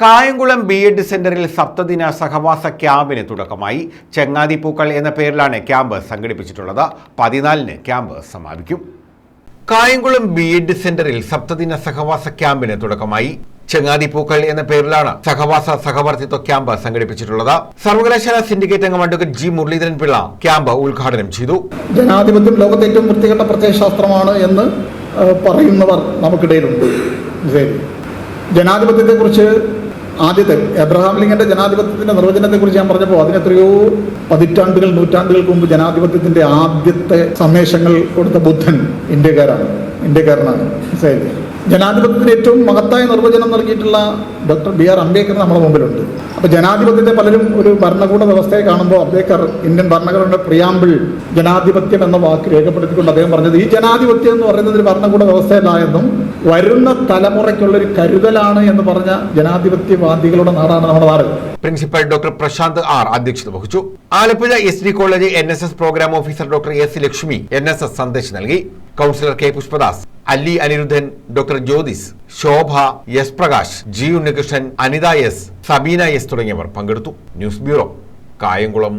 Kayamkulam B Ed സെന്ററിൽ സപ്തദിന സഹവാസ ക്യാമ്പിന് തുടക്കമായി. ചെങ്ങാതി പൂക്കൾ എന്ന പേരിലാണ് ക്യാമ്പ് സംഘടിപ്പിച്ചിട്ടുള്ളത്. പതിനാലിന് ക്യാമ്പ് സമാപിക്കും. കായംകുളം ബി എഡ് സെന്ററിൽ സപ്തദിന സഹവാസ ക്യാമ്പിന് തുടക്കമായി. ചെങ്ങാതി പൂക്കൾ എന്ന പേരിലാണ് സഹവാസ സഹവർത്തിത്വ ക്യാമ്പ് സംഘടിപ്പിച്ചിട്ടുള്ളത്. സർവകലാശാല സിൻഡിക്കേറ്റ് അംഗം advocate G Muraleedharan Pillai camp ഉദ്ഘാടനം ചെയ്തു. ജനാധിപത്യം ലോകത്തെ ഏറ്റവും വൃത്തികെട്ട പ്രത്യയശാസ്ത്രമാണ് എന്ന് പറയുന്നവർ നമുക്കിടയിലുണ്ട്. ജനാധിപത്യത്തെക്കുറിച്ച് ആദ്യത്തെ എബ്രഹാം ലിംഗന്റെ ജനാധിപത്യത്തിന്റെ നിർവചനത്തെ കുറിച്ച് ഞാൻ പറഞ്ഞപ്പോൾ അതിന് എത്രയോ പതിറ്റാണ്ടുകൾ നൂറ്റാണ്ടുകൾക്ക് മുമ്പ് ജനാധിപത്യത്തിന്റെ ആദ്യത്തെ സന്ദേശങ്ങൾ കൊടുത്ത ബുദ്ധൻ ഇന്ത്യക്കാരാണ്. ഇന്ത്യക്കാരനാണ്. മനസ്സിലായില്ലേ? ജനാധിപത്യത്തിന് ഏറ്റവും മഹത്തായ നിർവചനം നൽകിയിട്ടുള്ള ഡോക്ടർ ബി ആർ അംബേദ്കർ നമ്മുടെ മുമ്പിലുണ്ട്. അപ്പോൾ ജനാധിപത്യത്തെ പലരും ഒരു ഭരണകൂട വ്യവസ്ഥയെ കാണുമ്പോൾ അംബേദ്കർ ഇന്ത്യൻ ഭരണഘടനയുടെ പ്രിയാമ്പിൾ ജനാധിപത്യം എന്ന വാക്ക് രേഖപ്പെടുത്തിക്കൊണ്ട് അദ്ദേഹം പറഞ്ഞത് ഈ ജനാധിപത്യം എന്ന് പറയുന്നത് ഒരു ഭരണകൂട വ്യവസ്ഥയല്ല എന്നും വരുന്ന തലമുറയ്ക്കുള്ള ഒരു കരുതലാണ് എന്ന് പറഞ്ഞ ജനാധിപത്യവാദികളുടെ നാടാണ് നമ്മുടെ നാട്. പ്രിൻസിപ്പൽ ഡോക്ടർ പ്രശാന്ത് ആർ അധ്യക്ഷത വഹിച്ചു. Alappuzha S D college N S S programme officer doctor S Lakshmi N S S സന്ദേശം നൽകി. Councillor K Pushpadas Alli Aniruddhan doctor Jyothis Shobha S Prakash G Unnikrishnan Anitha S Sabeena S തുടങ്ങിയവർ പങ്കെടുത്തു. News bureau Kayamkulam.